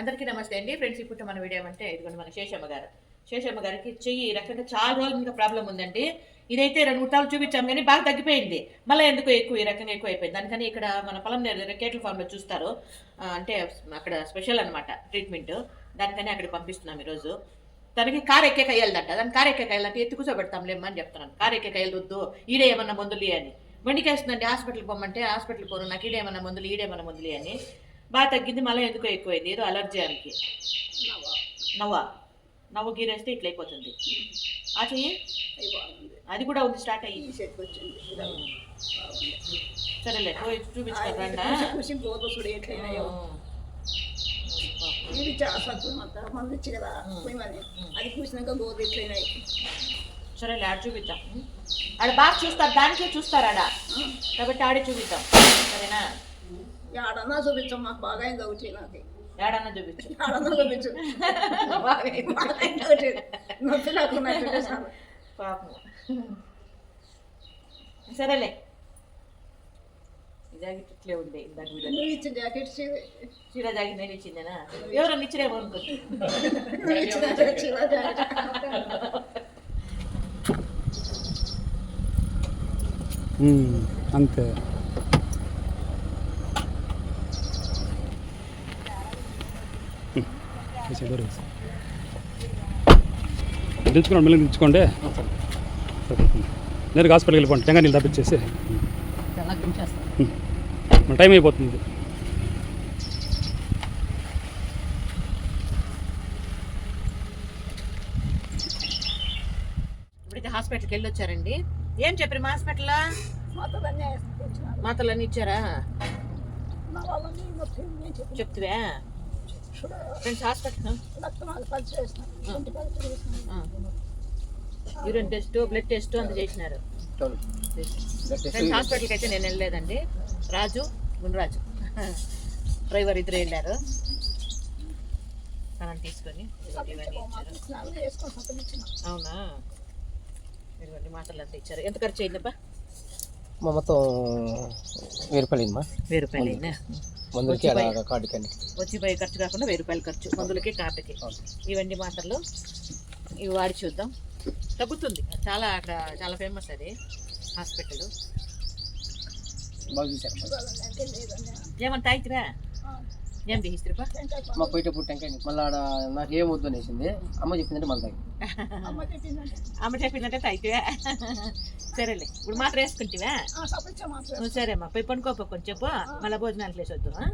అందరికీ నమస్తే అండి. ఫ్రెండ్స్ ఇప్పుడు మన వీడియో అంటే ఇదిగోండి మన శేషమ్మ గారు. శేషమ్మ గారికి చెయ్యి ఈ రకంగా చాలా రోజుల ఇంకా ప్రాబ్లం ఉందండి. ఇదైతే రెండు మూడు సార్లు చూపించాం కానీ బాగా తగ్గిపోయింది. మళ్ళీ ఎందుకు ఎక్కువ ఈ రకంగా ఎక్కువ అయిపోయింది దానికని ఇక్కడ మన పొలం దగ్గర కేటల్ ఫామ్లో చూస్తారు. అంటే అక్కడ స్పెషల్ అనమాట ట్రీట్మెంట్ దానికని అక్కడికి పంపిస్తున్నాం ఈరోజు. తనకి కారు ఎక్కే కయ్యాలంట దాని కారు ఎక్కే కయ్యాలంటే ఎత్తి కూర్చోబెడతాంలేమ్మా అని చెప్తున్నాను. కారు ఎక్కే కయ్యలొద్దు ఈడే ఏమన్నా మందులు అని. బండికేస్తుందండి హాస్పిటల్కి పోమంటే హాస్పిటల్కి పోను నాకు ఈడేమన్నా మందులు ఈడేమన్నా మందులు అని. బాగా తగ్గింది మళ్ళీ ఎందుకో ఎక్కువైంది? ఏదో అలర్జీ ఆమెకి నవ్వ? నవ్వు గీరేస్తే ఇట్లా అయిపోతుంది. ఆ చెయ్యి? అది కూడా ఉంది స్టార్ట్ అయ్యి. సరేలే పోయి చూపించుకోరు రండా. ఇది చేస్తాను అంతా మంది ఇచ్చి కదా పోయిమని అది పూసినాక గోధుమ ఎట్లయినాయి సరేలే ఆడ చూపిద్దాం. ఆడ బాగా చూస్తారు దానికే చూస్తారు ఆడ. కాబట్టి ఆడే చూపిద్దాం. సరేనా? ఆడన్నా చూపించాం మాకు బాగా అయింది ఒకటి నాకు ఏడన్నా చూపించు ఆడన్నా చూపించు బాగా అయింది. బాగా అయింది ఒకటి నొప్పి లేకుండా సార్ పాపం సరేలే జాకెట్ ఇట్లే ఉండే ఇందాక వీళ్ళ నువ్వు ఇచ్చిన జాకెట్ చీర జాకెట్ నేను ఇచ్చిందేనా ఎవరన్నా ఇచ్చిరేమో అనుకుంది నువ్వు ఇచ్చిన జాకెట్ చీర జాకెట్ ఉమ్, అంతే దించుకోండి మళ్ళీ దించుకోండి. నేరుగా హాస్పిటల్కి వెళ్ళిపోండి టెంగా నీళ్ళు తప్పించేసి. మన టైం అయిపోతుంది. ఇప్పుడైతే హాస్పిటల్కి వెళ్ళి వచ్చారండి ఏం చెప్పారు మా హాస్పిటల్ మొత్తం అన్నీ వేసుకొచ్చినారు మాతలు అన్ని ఇచ్చారా చెప్తువా? Friends hospital urine test blood test అంత చేసినారు. ఫ్రెండ్స్ హాస్పిటల్కి అయితే నేను వెళ్ళలేదండి. రాజు గుండ్రాజు డ్రైవర్ ఇద్దరు వెళ్ళారు. తనని తీసుకొని అవునా? ఇదిగోండి మాటలు అంతా ఇచ్చారు. ఎంత ఖర్చు అయిందబ్బా? మా మొత్తం వెయ్యి రూపాయలు అయిందమ్మా. వెయ్యి రూపాయలు అయిందా? మందులకి వచ్చి పోయే ఖర్చు కాకుండా వెయ్యి రూపాయలు ఖర్చు మందులకి కార్డుకి ఇవన్నీ మాటలు ఇవి వాడి చూద్దాం. తగ్గుతుంది. చాలా అక్కడ చాలా ఫేమస్ అది హాస్పిటల్. బాగా చూశారు ఏం తీసిరుపా మా పోయేటప్పుడు టెంకాయ మళ్ళీ ఆడ నాకు ఏం వద్దు అనేసింది. అమ్మ చెప్పిందంటే మళ్ళీ తాగి. అమ్మ చెప్పిందంటే అమ్మ అయితేవా సరేలే. ఇప్పుడు మాత్రం వేసుకుంటావా? సపరించా మాత్రం నువ్వు సరే అమ్మా పోయి పనుకోపో కొంచెం మళ్ళీ భోజనాలు లేసొద్దు ఆ?